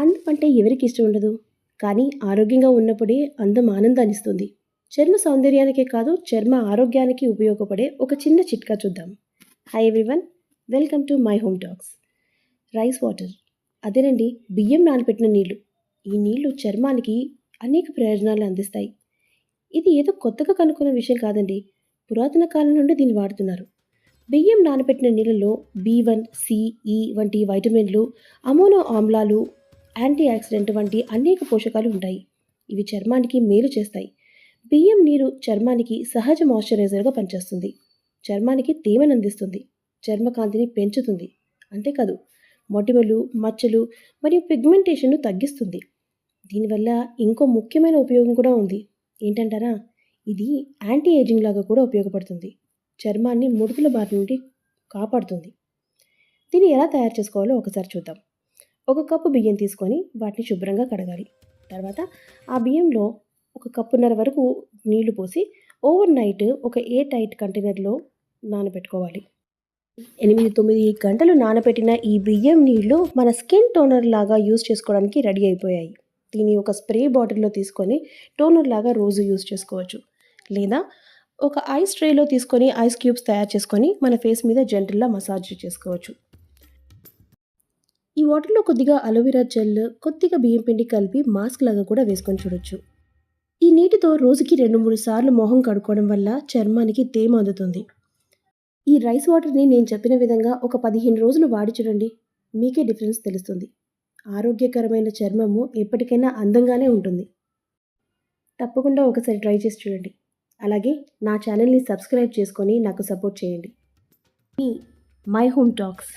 అందం అంటే ఎవరికి ఇష్టం ఉండదు. కానీ ఆరోగ్యంగా ఉన్నప్పుడే అందం ఆనందాన్ని ఇస్తుంది. చర్మ సౌందర్యానికే కాదు చర్మ ఆరోగ్యానికి ఉపయోగపడే ఒక చిన్న చిట్కా చూద్దాం. Hi everyone welcome to my home talks rice water అదేనండి బియ్యం నానబెట్టిన నీళ్ళు. ఈ నీళ్ళు చర్మానికి అనేక ప్రయోజనాలు అందిస్తాయి. ఇది ఏదో కొత్తగా కనుక్కున్న విషయం కాదండి. పురాతన కాలం నుండి దీన్ని వాడుతున్నారు. బియ్యం నానబెట్టిన నీళ్ళలో బి వన్ సిఈ e వంటి వైటమిన్లు అమోనో ఆమ్లాలు యాంటీ ఆక్సిడెంట్ వంటి అనేక పోషకాలు ఉంటాయి. ఇవి చర్మానికి మేలు చేస్తాయి. బియ్యం నీరు చర్మానికి సహజ మాయిశ్చరైజర్గా పనిచేస్తుంది. చర్మానికి తేమను అందిస్తుంది. చర్మకాంతిని పెంచుతుంది. అంతేకాదు మొటిమలు మచ్చలు మరియు పిగ్మెంటేషన్ను తగ్గిస్తుంది. దీనివల్ల ఇంకో ముఖ్యమైన ఉపయోగం కూడా ఉంది. ఏంటంటారా? ఇది యాంటీ ఏజింగ్ లాగా కూడా ఉపయోగపడుతుంది. చర్మాన్ని ముడుతుల బారి నుండి కాపాడుతుంది. దీన్ని ఎలా తయారు చేసుకోవాలో ఒకసారి చూద్దాం. ఒక కప్పు బియ్యం తీసుకొని వాటిని శుభ్రంగా కడగాలి. తర్వాత ఆ బియ్యంలో ఒక కప్పున్నర వరకు నీళ్ళు పోసి ఓవర్ నైట్ ఒక ఏ టైట్ కంటైనర్లో నానబెట్టుకోవాలి. ఎనిమిది తొమ్మిది గంటలు నానబెట్టిన ఈ బియ్యం నీళ్ళు మన స్కిన్ టోనర్ లాగా యూజ్ చేసుకోవడానికి రెడీ అయిపోయాయి. దీన్ని ఒక స్ప్రే బాటిల్లో తీసుకొని టోనర్ లాగా రోజు యూజ్ చేసుకోవచ్చు. లేదా ఒక ఐస్ ట్రేలో తీసుకొని ఐస్ క్యూబ్స్ తయారు చేసుకొని మన ఫేస్ మీద జెంటల్లా మసాజ్ చేసుకోవచ్చు. వాటర్లో కొద్దిగా అలోవెరా జెల్ కొద్దిగా బియ్యం పిండి కలిపి మాస్క్ లాగా కూడా వేసుకొని చూడొచ్చు. ఈ నీటితో రోజుకి రెండు మూడు సార్లు మొహం కడుక్కోవడం వల్ల చర్మానికి తేమ అందుతుంది. ఈ రైస్ వాటర్ని నేను చెప్పిన విధంగా ఒక పదిహేను రోజులు వాడి చూడండి మీకే డిఫరెన్స్ తెలుస్తుంది. ఆరోగ్యకరమైన చర్మము ఎప్పటికైనా అందంగానే ఉంటుంది. తప్పకుండా ఒకసారి ట్రై చేసి చూడండి. అలాగే నా ఛానల్ని సబ్స్క్రైబ్ చేసుకొని నాకు సపోర్ట్ చేయండి. మీ మై హోమ్ టాక్స్.